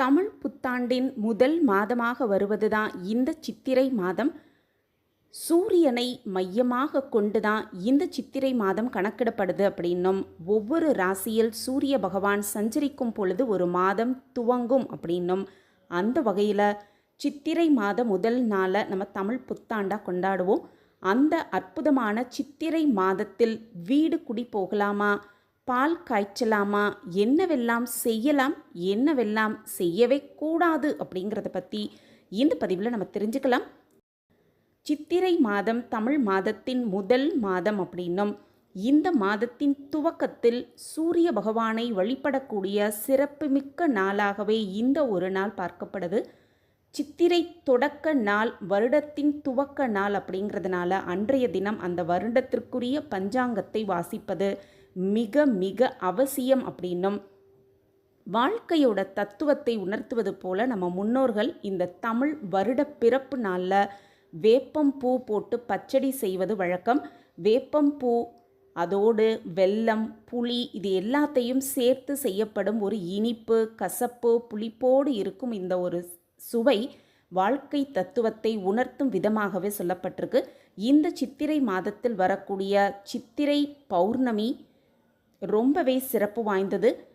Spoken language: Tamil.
தமிழ் புத்தாண்டின் முதல் மாதமாக வருவதுதான் இந்த சித்திரை மாதம். சூரியனை மையமாக கொண்டு தான் இந்த சித்திரை மாதம் கணக்கிடப்படுது அப்படின்னும் ஒவ்வொரு ராசியில் சூரிய பகவான் சஞ்சரிக்கும் பொழுது ஒரு மாதம் துவங்கும் அப்படின்னும் அந்த வகையில் சித்திரை மாத முதல் நாளை நம்ம தமிழ் புத்தாண்டாக கொண்டாடுவோம். அந்த அற்புதமான சித்திரை மாதத்தில் வீடு குடி போகலாமா? பால் காய்ச்சலாமா? என்னவெல்லாம் செய்யலாம்? என்னவெல்லாம் செய்யவே கூடாது? அப்படிங்கிறத பற்றி இந்த பதிவில் நம்ம தெரிஞ்சுக்கலாம். சித்திரை மாதம் தமிழ் மாதத்தின் முதல் மாதம் அப்படின்னும் இந்த மாதத்தின் துவக்கத்தில் சூரிய பகவானை வழிபடக்கூடிய சிறப்புமிக்க நாளாகவே இந்த ஒரு நாள் பார்க்கப்படுது. சித்திரை தொடக்க நாள் வருடத்தின் துவக்க நாள் அப்படிங்கிறதுனால அன்றைய தினம் அந்த வருடத்திற்குரிய பஞ்சாங்கத்தை வாசிப்பது மிக மிக அவசியம் அப்படின்னும் வாழ்க்கையோட தத்துவத்தை உணர்த்துவது போல நம்ம முன்னோர்கள் இந்த தமிழ் வருட பிறப்பு நாளில் வேப்பம் பூ போட்டு பச்சடி செய்வது வழக்கம். வேப்பம் பூ அதோடு வெல்லம் புளி இது எல்லாத்தையும் சேர்த்து செய்யப்படும் ஒரு இனிப்பு கசப்பு புளிப்போடு இருக்கும் இந்த ஒரு சுவை வாழ்க்கை தத்துவத்தை உணர்த்தும் விதமாகவே சொல்லப்பட்டிருக்கு. இந்த சித்திரை மாதத்தில் வரக்கூடிய சித்திரை பௌர்ணமி ரொம்பவே சிறப்பு வாய்ந்தது.